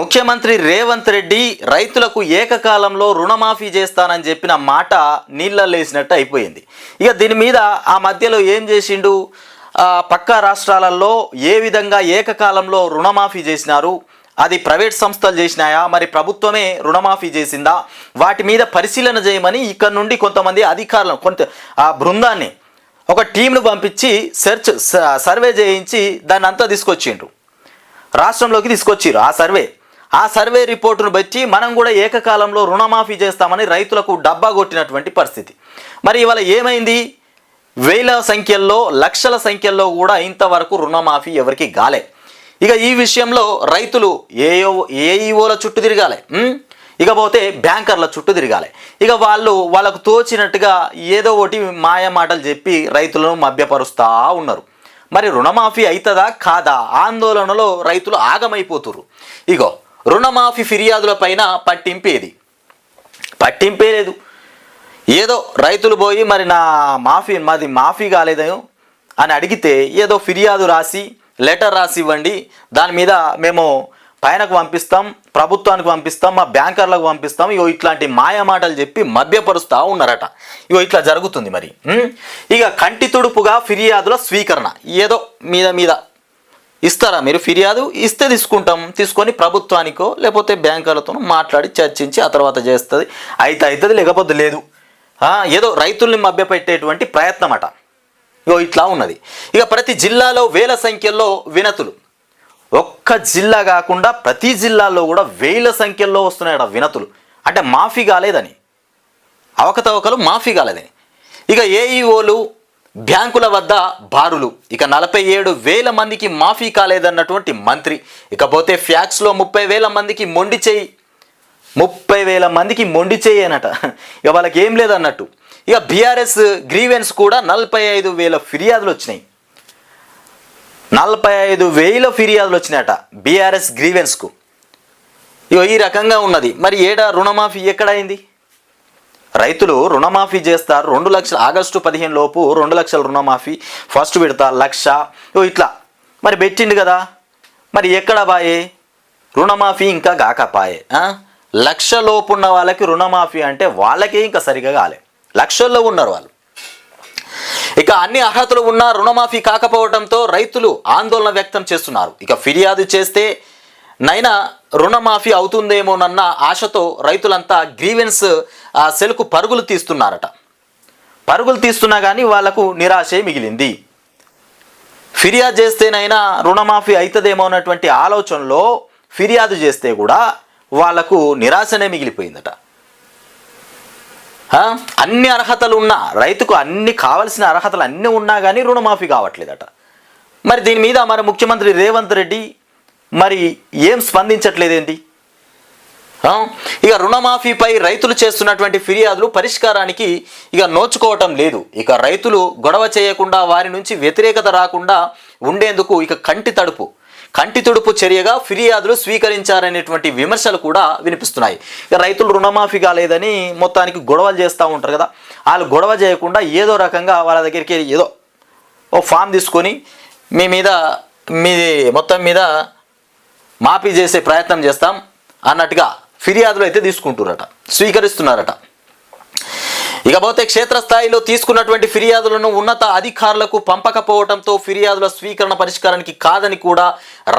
ముఖ్యమంత్రి రేవంత్ రెడ్డి రైతులకు ఏకకాలంలో రుణమాఫీ చేస్తానని చెప్పిన మాట నీళ్ళలేసినట్టు అయిపోయింది. ఇక దీని మీద ఆ మధ్యలో ఏం చేసిండు? పక్క రాష్ట్రాలలో ఏ విధంగా ఏకకాలంలో రుణమాఫీ చేసినారు? అది ప్రైవేట్ సంస్థలు చేసినాయా? మరి ప్రభుత్వమే రుణమాఫీ చేసిందా? వాటి మీద పరిశీలన చేయమని ఇక్కడ నుండి కొంతమంది అధికారులు కొంత ఆ బృందాన్ని ఒక టీంను పంపించి సెర్చ్ సర్వే చేయించి దాన్ని అంతా తీసుకొచ్చిండ్రు. రాష్ట్రంలోకి తీసుకొచ్చిర్రు ఆ సర్వే. ఆ సర్వే రిపోర్టును బట్టి మనం కూడా ఏకకాలంలో రుణమాఫీ చేస్తామని రైతులకు డబ్బా కొట్టినటువంటి పరిస్థితి. మరి ఇవాళ ఏమైంది? వేల సంఖ్యల్లో లక్షల సంఖ్యల్లో కూడా ఇంతవరకు రుణమాఫీ ఎవరికి గాలే ఇక ఈ విషయంలో రైతులు ఏఓ ఏఈఓల చుట్టూ తిరగాలి. ఇకపోతే బ్యాంకర్ల చుట్టూ తిరగాలి. ఇక వాళ్ళు వాళ్ళకు తోచినట్టుగా ఏదో ఒకటి మాయ మాటలు చెప్పి రైతులను మభ్యపరుస్తూ ఉన్నారు. మరి రుణమాఫీ అవుతుందా కాదా? ఆందోళనలో రైతులు ఆగమైపోతురు ఇగో రుణమాఫీ ఫిర్యాదుల పైన పట్టింపేది పట్టింపే లేదు. ఏదో రైతులు పోయి మరి నా మాఫీ మాది మాఫీ కాలేదేమో అని అడిగితే ఏదో ఫిర్యాదు రాసి లెటర్ రాసి ఇవ్వండి. దాని మీద మేము పైనకు పంపిస్తాం ప్రభుత్వానికి పంపిస్తాం మా బ్యాంకర్లకు పంపిస్తాం. ఇగో ఇట్లాంటి మాయ మాటలు చెప్పి మభ్యపరుస్తూ ఉన్నారట. ఇగో ఇట్లా జరుగుతుంది మరి. ఇక కంటి తుడుపుగా ఫిర్యాదుల స్వీకరణ. ఏదో మీద మీద ఇస్తారా మీరు? ఫిర్యాదు ఇస్తే తీసుకుంటాం. తీసుకొని ప్రభుత్వానికో లేకపోతే బ్యాంకులతో మాట్లాడి చర్చించి ఆ తర్వాత చేస్తుంది. అయితే అవుతుంది లేకపోతే లేదు. ఏదో రైతుల్ని మభ్యపెట్టేటువంటి ప్రయత్నం అట ఇగో ఇట్లా ఉన్నది. ఇక ప్రతి జిల్లాలో వేల సంఖ్యలో వినతులు. ఒక్క జిల్లా కాకుండా ప్రతి జిల్లాలో కూడా వేల సంఖ్యలో వస్తున్నాయట వినతులు. అంటే మాఫీ కాలేదని. అవకతవకలు మాఫీ కాలేదని. ఇక ఏఈఓలు బ్యాంకుల వద్ద బారులు. ఇక నలభై ఏడు వేల మందికి మాఫీ కాలేదన్నటువంటి మంత్రి. ఇకపోతే ఫ్యాక్స్లో ముప్పై వేల మందికి మొండి చేయి. ముప్పై వేల మందికి మొండి చేయి అనట. ఇక వాళ్ళకి ఏం లేదన్నట్టు. ఇక బీఆర్ఎస్ గ్రీవెన్స్ కూడా నలభై ఐదు వేల ఫిర్యాదులు వచ్చినాయి. నలభై ఐదు వేల ఫిర్యాదులు వచ్చినాయట బీఆర్ఎస్ గ్రీవెన్స్కు. ఇగో ఈ రకంగా ఉన్నది. మరి ఏడా రుణమాఫీ ఎక్కడైంది? రైతులు రుణమాఫీ చేస్తారు. రెండు లక్షల ఆగస్టు పదిహేను లోపు రెండు లక్షల రుణమాఫీ. ఫస్ట్ విడత లక్ష. ఇట్లా. మరి పెట్టిండు కదా. మరి ఎక్కడ బాయే రుణమాఫీ ఇంకా కాకపాయే ఆ? లక్ష లోపు ఉన్న వాళ్ళకి రుణమాఫీ అంటే వాళ్ళకే ఇంకా సరిగా కాలే. లక్షల్లో ఉన్నారు వాళ్ళు. ఇక అన్ని అర్హతలు ఉన్నా రుణమాఫీ కాకపోవడంతో రైతులు ఆందోళన వ్యక్తం చేస్తున్నారు. ఇక ఫిర్యాదు చేస్తే నైనా రుణమాఫీ అవుతుందేమోనన్న ఆశతో రైతులంతా గ్రీవెన్స్ ఆ సెల్కు పరుగులు తీస్తున్నారట. పరుగులు తీస్తున్నా కానీ వాళ్ళకు నిరాశే మిగిలింది. ఫిర్యాదు చేస్తేనైనా రుణమాఫీ అవుతుందేమో అన్నటువంటి ఆలోచనలో ఫిర్యాదు చేస్తే కూడా వాళ్ళకు నిరాశనే మిగిలిపోయిందట. అన్ని అర్హతలు ఉన్నా రైతుకు అన్ని కావలసిన అర్హతలు అన్నీ ఉన్నా కానీ రుణమాఫీ కావట్లేదట. మరి దీని మీద మరి ముఖ్యమంత్రి రేవంత్ రెడ్డి మరి ఏం స్పందించట్లేదేంటి? ఇక రుణమాఫీపై రైతులు చేస్తున్నటువంటి ఫిర్యాదులు పరిష్కారానికి ఇక నోచుకోవటం లేదు. ఇక రైతులు గొడవ చేయకుండా వారి నుంచి వ్యతిరేకత రాకుండా ఉండేందుకు ఇక కంటి తడుపు. కంటి తుడుపు చర్యగా ఫిర్యాదులు స్వీకరించారనేటువంటి విమర్శలు కూడా వినిపిస్తున్నాయి. ఇక రైతులు రుణమాఫీ కాలేదని మొత్తానికి గొడవలు చేస్తూ ఉంటారు కదా. వాళ్ళు గొడవ చేయకుండా ఏదో రకంగా వాళ్ళ దగ్గరికి ఏదో ఓ ఫామ్ తీసుకొని మీ మీద మీ మొత్తం మీద మాఫీ చేసే ప్రయత్నం చేస్తాం అన్నట్టుగా ఫిర్యాదులు అయితే తీసుకుంటున్నారట స్వీకరిస్తున్నారట. ఇకపోతే క్షేత్రస్థాయిలో తీసుకున్నటువంటి ఫిర్యాదులను ఉన్నత అధికారులకు పంపకపోవడంతో ఫిర్యాదుల స్వీకరణ పరిష్కారానికి కాదని కూడా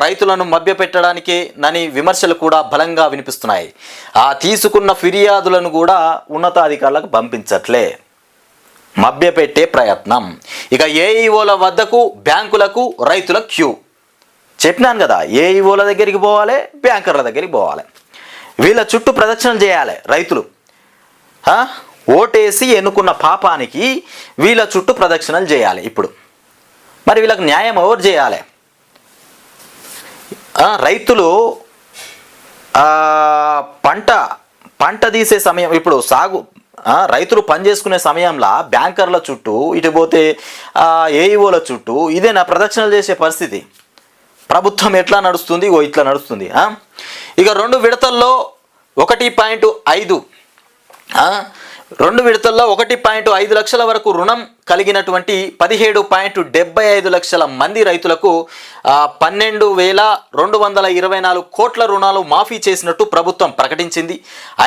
రైతులను మభ్యపెట్టడానికే నని విమర్శలు కూడా బలంగా వినిపిస్తున్నాయి. ఆ తీసుకున్న ఫిర్యాదులను కూడా ఉన్నతాధికారులకు పంపించట్లే. మభ్యపెట్టే ప్రయత్నం. ఇక ఏఈఓల వద్దకు బ్యాంకులకు రైతుల క్యూ. చెప్పినాను కదా ఏఈఓల దగ్గరికి పోవాలి బ్యాంకర్ల దగ్గరికి పోవాలి. వీళ్ళ చుట్టూ ప్రదక్షిణలు చేయాలి రైతులు. ఓటేసి ఎన్నుకున్న పాపానికి వీళ్ళ చుట్టూ ప్రదక్షిణలు చేయాలి ఇప్పుడు. మరి వీళ్ళకి న్యాయం ఎవరు చేయాలి? రైతులు పంట పంట తీసే సమయం ఇప్పుడు సాగు రైతులు పని చేసుకునే సమయంలో బ్యాంకర్ల చుట్టూ ఇటు పోతే ఏఈఓల చుట్టూ ఇదే నా ప్రదక్షిణలు చేసే పరిస్థితి? ప్రభుత్వం ఎట్లా నడుస్తుంది? ఓ ఇట్లా నడుస్తుంది ఇక రెండు విడతల్లో ఒకటి పాయింట్ ఐదు రెండు విడతల్లో ఒకటి పాయింట్ ఐదు లక్షల వరకు రుణం కలిగినటువంటి పదిహేడు పాయింట్ డెబ్బై ఐదు లక్షల మంది రైతులకు పన్నెండు వేల రెండు వందల ఇరవై నాలుగు కోట్ల రుణాలు మాఫీ చేసినట్టు ప్రభుత్వం ప్రకటించింది.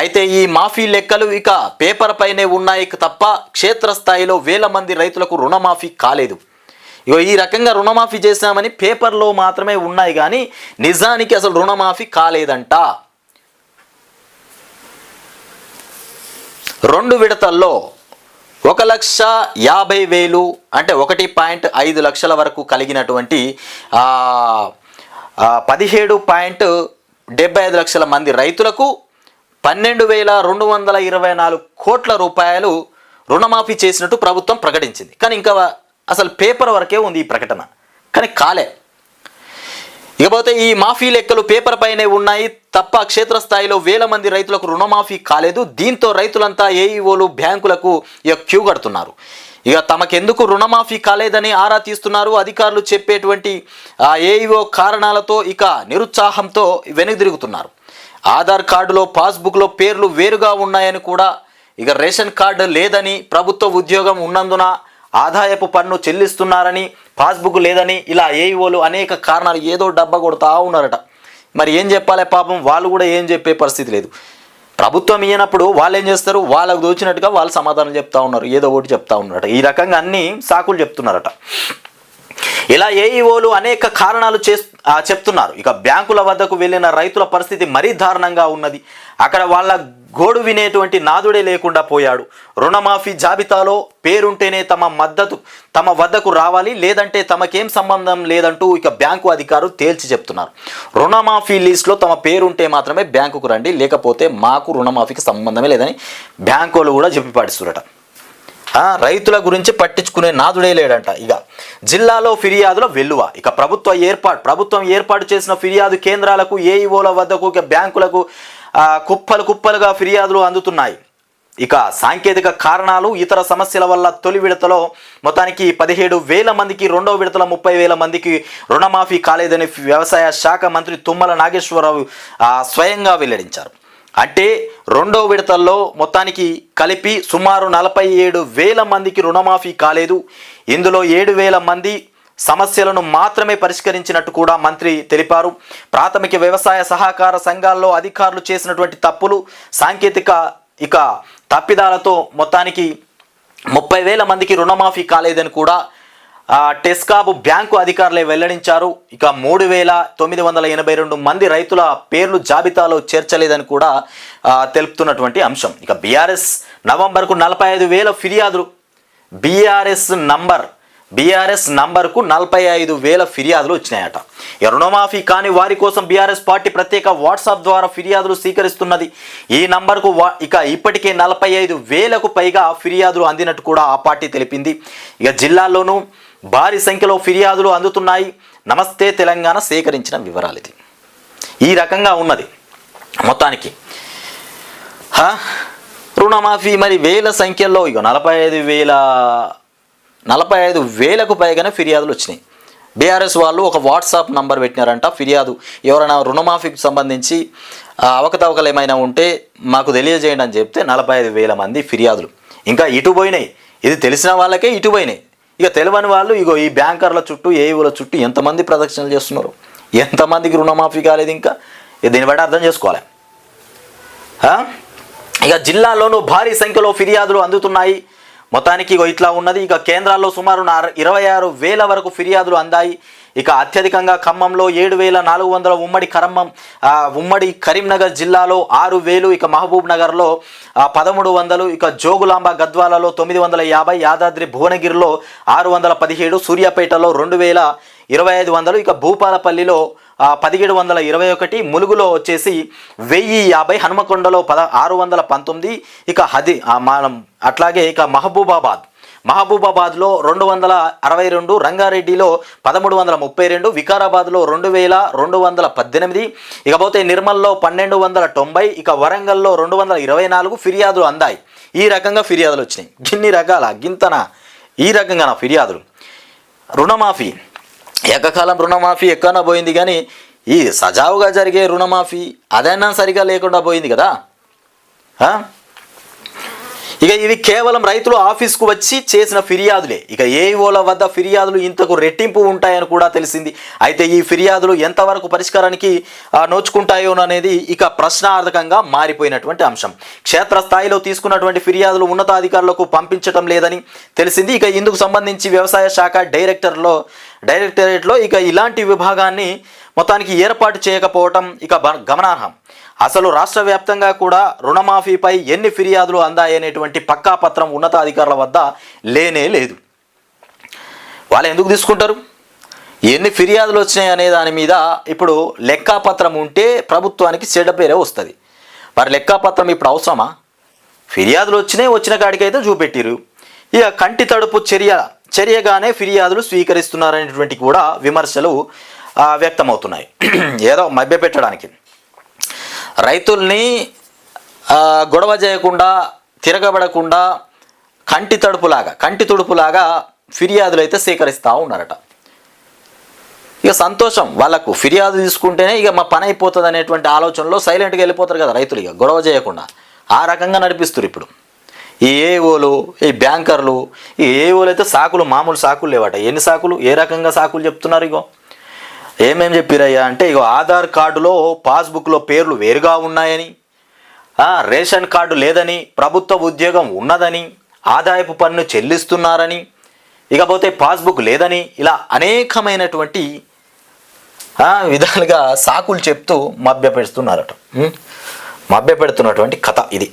అయితే ఈ మాఫీ లెక్కలు ఇక పేపర్ పైనే ఉన్నాయి తప్ప క్షేత్రస్థాయిలో వేల మంది రైతులకు రుణమాఫీ కాలేదు. ఇగో ఈ రకంగా రుణమాఫీ చేశామని పేపర్లో మాత్రమే ఉన్నాయి కానీ నిజానికి అసలు రుణమాఫీ కాలేదంట. రెండు విడతల్లో ఒక లక్ష యాభై వేలు అంటే ఒకటి పాయింట్ ఐదు లక్షల వరకు కలిగినటువంటి పదిహేడు పాయింట్ డెబ్బై ఐదు లక్షల మంది రైతులకు పన్నెండు వేల రెండు వందల ఇరవై నాలుగు కోట్ల రూపాయలు రుణమాఫీ చేసినట్టు ప్రభుత్వం ప్రకటించింది. కానీ ఇంకా అసలు పేపర్ వరకే ఉంది ఈ ప్రకటన. కానీ కాలే. ఇకపోతే ఈ మాఫీ లెక్కలు పేపర్ పైనే ఉన్నాయి. తప్ప క్షేత్రస్థాయిలో వేల మంది రైతులకు రుణమాఫీ కాలేదు. దీంతో రైతులంతా ఏఈఓలు బ్యాంకులకు ఇక క్యూ కడుతున్నారు. ఇక తమకెందుకు రుణమాఫీ కాలేదని ఆరా తీస్తున్నారు. అధికారులు చెప్పేటువంటి ఆ ఏఈఓ కారణాలతో ఇక నిరుత్సాహంతో వెనుదిరుగుతున్నారు. ఆధార్ కార్డులో పాస్బుక్లో పేర్లు వేరుగా ఉన్నాయని కూడా ఇక రేషన్ కార్డు లేదని ప్రభుత్వ ఉద్యోగం ఉన్నందున ఆదాయపు పన్ను చెల్లిస్తున్నారని పాస్బుక్ లేదని ఇలా ఏఈఓలు అనేక కారణాలు ఏదో డబ్బా కొడతా ఉన్నారట. మరి ఏం చెప్పాలి పాపం? వాళ్ళు కూడా ఏం చెప్పే పరిస్థితి లేదు. ప్రభుత్వం ఇయ్యనప్పుడు వాళ్ళు ఏం చేస్తారు? వాళ్ళకు దోచినట్టుగా వాళ్ళు సమాధానం చెప్తా ఉన్నారు. ఏదో ఒకటి చెప్తా ఉన్నారట. ఈ రకంగా అన్ని సాకులు చెప్తున్నారట. ఇలా ఏఈఓలు అనేక కారణాలు చే చెప్తున్నారు. ఇక బ్యాంకుల వద్దకు వెళ్ళిన రైతుల పరిస్థితి మరీ దారుణంగా ఉన్నది. అక్కడ వాళ్ళ గోడు వినేటువంటి నాదుడే లేకుండా పోయాడు. రుణమాఫీ జాబితాలో పేరుంటేనే తమ మద్దతు తమ వద్దకు రావాలి లేదంటే తమకేం సంబంధం లేదంటూ ఇక బ్యాంకు అధికారులు తేల్చి చెప్తున్నారు. రుణమాఫీ లిస్ట్లో తమ పేరుంటే మాత్రమే బ్యాంకుకు రండి లేకపోతే మాకు రుణమాఫీకి సంబంధమే లేదని బ్యాంకు వాళ్ళు కూడా చెప్పి పాటిస్తురట రైతుల గురించి పట్టించుకునే నాదుడే లేడంట ఇక. జిల్లాలో ఫిర్యాదుల వెల్లువ. ఇక ప్రభుత్వ ఏర్పాటు ప్రభుత్వం ఏర్పాటు చేసిన ఫిర్యాదు కేంద్రాలకు ఏఈఓల వద్దకు ఇక బ్యాంకులకు కుప్పలు కుప్పలుగా ఫిర్యాదులు అందుతున్నాయి. ఇక సాంకేతిక కారణాలు ఇతర సమస్యల వల్ల తొలి విడతలో మొత్తానికి పదిహేడు వేల మందికి రెండో విడతలో ముప్పై వేల మందికి రుణమాఫీ కాలేదని వ్యవసాయ శాఖ మంత్రి తుమ్మల నాగేశ్వరరావు స్వయంగా వెల్లడించారు. అంటే రెండో విడతల్లో మొత్తానికి కలిపి సుమారు నలభై ఏడు వేల మందికి రుణమాఫీ కాలేదు. ఇందులో ఏడు వేల మంది సమస్యలను మాత్రమే పరిష్కరించినట్టు కూడా మంత్రి తెలిపారు. ప్రాథమిక వ్యవసాయ సహకార సంఘాల్లో అధికారులు చేసినటువంటి తప్పులు సాంకేతిక ఇక తప్పిదాలతో మొత్తానికి ముప్పై వేల మందికి రుణమాఫీ కాలేదని కూడా టెస్కాబ్ బ్యాంకు అధికారులే వెల్లడించారు. ఇక మూడు వేల తొమ్మిది వందల ఎనభై రెండు మంది రైతుల పేర్లు జాబితాలో చేర్చలేదని కూడా తెలుపుతున్నటువంటి అంశం. ఇక బీఆర్ఎస్ నవంబర్కు నలభై ఐదు వేల ఫిర్యాదులు. బీఆర్ఎస్ నంబర్ బీఆర్ఎస్ నంబర్కు నలభై ఐదు వేల ఫిర్యాదులు వచ్చినాయట. రుణమాఫీ కాని వారి కోసం బీఆర్ఎస్ పార్టీ ప్రత్యేక వాట్సాప్ ద్వారా ఫిర్యాదులు స్వీకరిస్తున్నది. ఈ నంబర్కు వా ఇక ఇప్పటికే నలభై ఐదు వేలకు పైగా ఫిర్యాదులు అందినట్టు కూడా ఆ పార్టీ తెలిపింది. ఇక జిల్లాల్లోనూ భారీ సంఖ్యలో ఫిర్యాదులు అందుతున్నాయి. నమస్తే తెలంగాణ సేకరించిన వివరాలు ఇది. ఈ రకంగా ఉన్నది. మొత్తానికి రుణమాఫీ మరి వేల సంఖ్యలో ఇక నలభై ఐదు వేల నలభై ఐదు వేలకు పైగానే ఫిర్యాదులు వచ్చినాయి. బీఆర్ఎస్ వాళ్ళు ఒక వాట్సాప్ నంబర్ పెట్టినారంట. ఫిర్యాదు ఎవరైనా రుణమాఫీకి సంబంధించి అవకతవకలు ఏమైనా ఉంటే మాకు తెలియజేయండి అని చెప్తే నలభై ఐదు వేల మంది ఫిర్యాదులు. ఇంకా ఇటు పోయినాయి. ఇది తెలిసిన వాళ్ళకే ఇటు పోయినాయి. ఇక తెలియని వాళ్ళు ఇగో ఈ బ్యాంకర్ల చుట్టూ ఏఈల చుట్టూ ఎంతమంది ప్రదక్షిణలు చేస్తున్నారు? ఎంతమందికి రుణమాఫీ కాలేదు ఇంకా? దీన్ని బట్టి అర్థం చేసుకోవాలి. ఆ? ఇక జిల్లాలోనూ భారీ సంఖ్యలో ఫిర్యాదులు అందుతున్నాయి. మొత్తానికి ఇగో ఇట్లా ఉన్నది. ఇక కేంద్రాల్లో సుమారు ఇరవై ఆరు వేల వరకు ఫిర్యాదులు అందాయి. ఇక అత్యధికంగా ఖమ్మంలో ఏడు వేల నాలుగు వందల ఉమ్మడి ఖమ్మం ఉమ్మడి కరీంనగర్ జిల్లాలో ఆరు వేలు ఇక మహబూబ్ నగర్లో పదమూడు వందలు ఇక జోగులాంబ గద్వాలలో తొమ్మిది వందల యాభై యాదాద్రి భువనగిరిలో ఆరు వందల పదిహేడు సూర్యాపేటలో రెండు వేల ఇరవై ఐదు వందలు ఇక భూపాలపల్లిలో పదిహేడు వందల ఇరవై ఒకటి ములుగులో వచ్చేసి వెయ్యి యాభై హనుమకొండలో పద ఆరు వందల పంతొమ్మిది ఇక హది మనం అట్లాగే ఇక మహబూబాబాద్. మహబూబాబాద్లో రెండు వందల అరవై రెండు రంగారెడ్డిలో పదమూడు వందల ముప్పై రెండు వికారాబాద్లో రెండు వేల రెండు వందల పద్దెనిమిది ఇకపోతే నిర్మల్లో పన్నెండు వందల తొంభై ఇక వరంగల్లో రెండు వందల ఇరవై నాలుగు ఫిర్యాదులు అందాయి. ఈ రకంగా ఫిర్యాదులు వచ్చినాయి. గిన్ని రకాల గింతన ఈ రకంగా నా ఫిర్యాదులు. రుణమాఫీ. ఏకకాలం రుణమాఫీ ఎక్కడన్నా పోయింది కానీ ఈ సజావుగా జరిగే రుణమాఫీ అదైనా సరిగా లేకుండా పోయింది కదా? ఇక ఇవి కేవలం రైతులు ఆఫీస్కు వచ్చి చేసిన ఫిర్యాదులే. ఇక ఏఓల వద్ద ఫిర్యాదులు ఇంతకు రెట్టింపు ఉంటాయని కూడా తెలిసింది. అయితే ఈ ఫిర్యాదులు ఎంతవరకు పరిష్కారానికి నోచుకుంటాయోననేది నోచుకుంటాయో అనేది ఇక ప్రశ్నార్థకంగా మారిపోయినటువంటి అంశం. క్షేత్రస్థాయిలో తీసుకున్నటువంటి ఫిర్యాదులు ఉన్నతాధికారులకు పంపించటం లేదని తెలిసింది. ఇక ఇందుకు సంబంధించి వ్యవసాయ శాఖ డైరెక్టర్లో డైరెక్టరేట్లో ఇక ఇలాంటి విభాగాన్ని మొత్తానికి ఏర్పాటు చేయకపోవటం ఇక గమనార్హం. అసలు రాష్ట్ర వ్యాప్తంగా కూడా రుణమాఫీపై ఎన్ని ఫిర్యాదులు అందాయనేటువంటి పక్కా పత్రం ఉన్నతాధికారుల వద్ద లేనే లేదు. వాళ్ళు ఎందుకు తీసుకుంటారు? ఎన్ని ఫిర్యాదులు వచ్చినాయి అనే దాని మీద ఇప్పుడు లెక్కాపత్రం ఉంటే ప్రభుత్వానికి చెడ్డ పేరే వస్తుంది. మరి లెక్కాపత్రం ఇప్పుడు అవసరమా? ఫిర్యాదులు వచ్చినాయి వచ్చిన కాడికైతే చూపెట్టిరు. ఇక కంటి తడుపు చర్య చర్యగానే ఫిర్యాదులు స్వీకరిస్తున్నారనేటువంటి కూడా విమర్శలు వ్యక్తమవుతున్నాయి. ఏదో మభ్యపెట్టడానికి. రైతుల్ని గొడవ చేయకుండా తిరగబడకుండా కంటి తడుపులాగా కంటి తుడుపులాగా ఫిర్యాదులు అయితే సేకరిస్తూ ఉన్నారట. ఇక సంతోషం వాళ్ళకు ఫిర్యాదు తీసుకుంటేనే ఇక మా పని అయిపోతుంది అనేటువంటి ఆలోచనలో సైలెంట్గా వెళ్ళిపోతారు కదా రైతులు ఇక గొడవ చేయకుండా ఆ రకంగా నడిపిస్తారు ఇప్పుడు. ఈ ఏఓలు ఈ బ్యాంకర్లు ఈ ఏఓలు అయితే సాకులు మామూలు సాకులు లేవట. ఎన్ని సాకులు? ఏ రకంగా సాకులు చెప్తున్నారు ఇగో? ఏమేం చెప్పిరయ్యా అంటే ఇగో ఆధార్ కార్డులో పాస్బుక్లో పేర్లు వేరుగా ఉన్నాయని రేషన్ కార్డు లేదని ప్రభుత్వ ఉద్యోగం ఉన్నదని ఆదాయపు పన్ను చెల్లిస్తున్నారని ఇకపోతే పాస్బుక్ లేదని ఇలా అనేకమైనటువంటి విధాలుగా సాకులు చెప్తూ మభ్య పెడుతున్నారట మభ్య పెడుతున్నటువంటి కథ ఇది.